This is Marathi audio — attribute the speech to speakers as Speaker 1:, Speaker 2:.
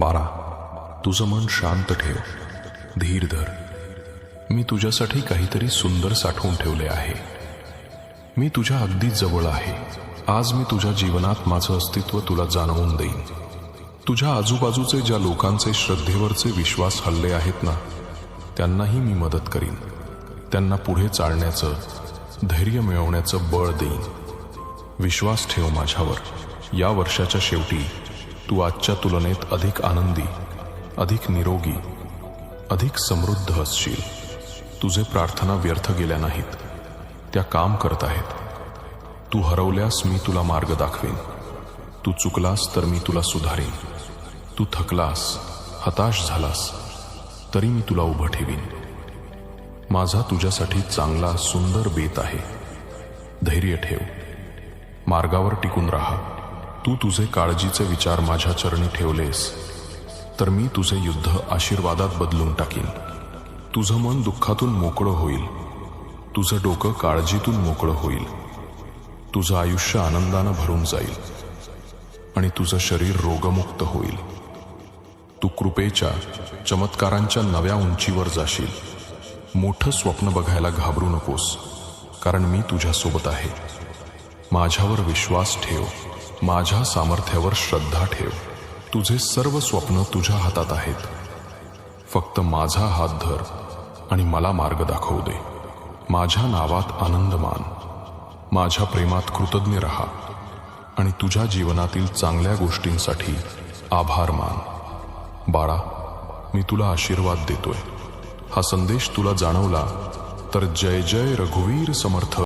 Speaker 1: बारा तुझं मन शांत ठेव. धीर धर. मी तुझ्यासाठी काहीतरी सुंदर साठवून ठेवले आहे. मी तुझ्या अगदी जवळ आहे. आज मी तुझ्या जीवनात माझं अस्तित्व तुला जाणवून देईन. तुझ्या आजूबाजूचे ज्या लोकांचे श्रद्धेवरचे विश्वास हल्ले आहेत ना त्यांनाही मी मदत करीन. त्यांना पुढे चालण्याचं धैर्य मिळवण्याचं बळ देईन. विश्वास ठेव माझ्यावर. या वर्षाच्या शेवटी तू आजच्या तुलनेत अधिक आनंदी अधिक निरोगी अधिक समृद्ध असशील. तुझे प्रार्थना व्यर्थ गेल्या नाहीत. त्या काम करत आहेत. तू हरवल्यास मी तुला मार्ग दाखवेन. तू चुकलास तर मी तुला सुधारेन. तू थकलास हताश झालास तरी मी तुला उभं ठेवीन. माझा तुझ्यासाठी चांगला सुंदर बेत आहे. धैर्य ठेव. मार्गावर टिकून राहा. तू तुझे काळजीचे विचार माझ्या चरणी ठेवलेस तर मी तुझे युद्ध आशीर्वादात बदलून टाकीन. तुझं मन दुःखातून मोकळं होईल तुझं डोकं काळजीतून मोकळं होईल तुझं आयुष्य आनंदानं भरून जाईल आणि तुझं शरीर रोगमुक्त होईल. तू कृपेच्या चमत्कारांच्या नव्या उंचीवर जाशील. मोठं स्वप्न बघायला घाबरू नकोस कारण मी तुझ्यासोबत आहे. माझ्यावर विश्वास ठेव. माझ्या सामर्थ्यावर श्रद्धा ठेव. तुझे सर्व स्वप्न तुझ्या हातात आहेत. फक्त माझा हात धर आणि मला मार्ग दाखवू दे. माझ्या नावात आनंद मान माझ्या प्रेमात कृतज्ञ राहा. आणि तुझ्या जीवनातील चांगल्या गोष्टींसाठी आभार मान बाळा मी तुला आशीर्वाद देतोय. हा संदेश तुला जाणवला तर जय जय रघुवीर समर्थ.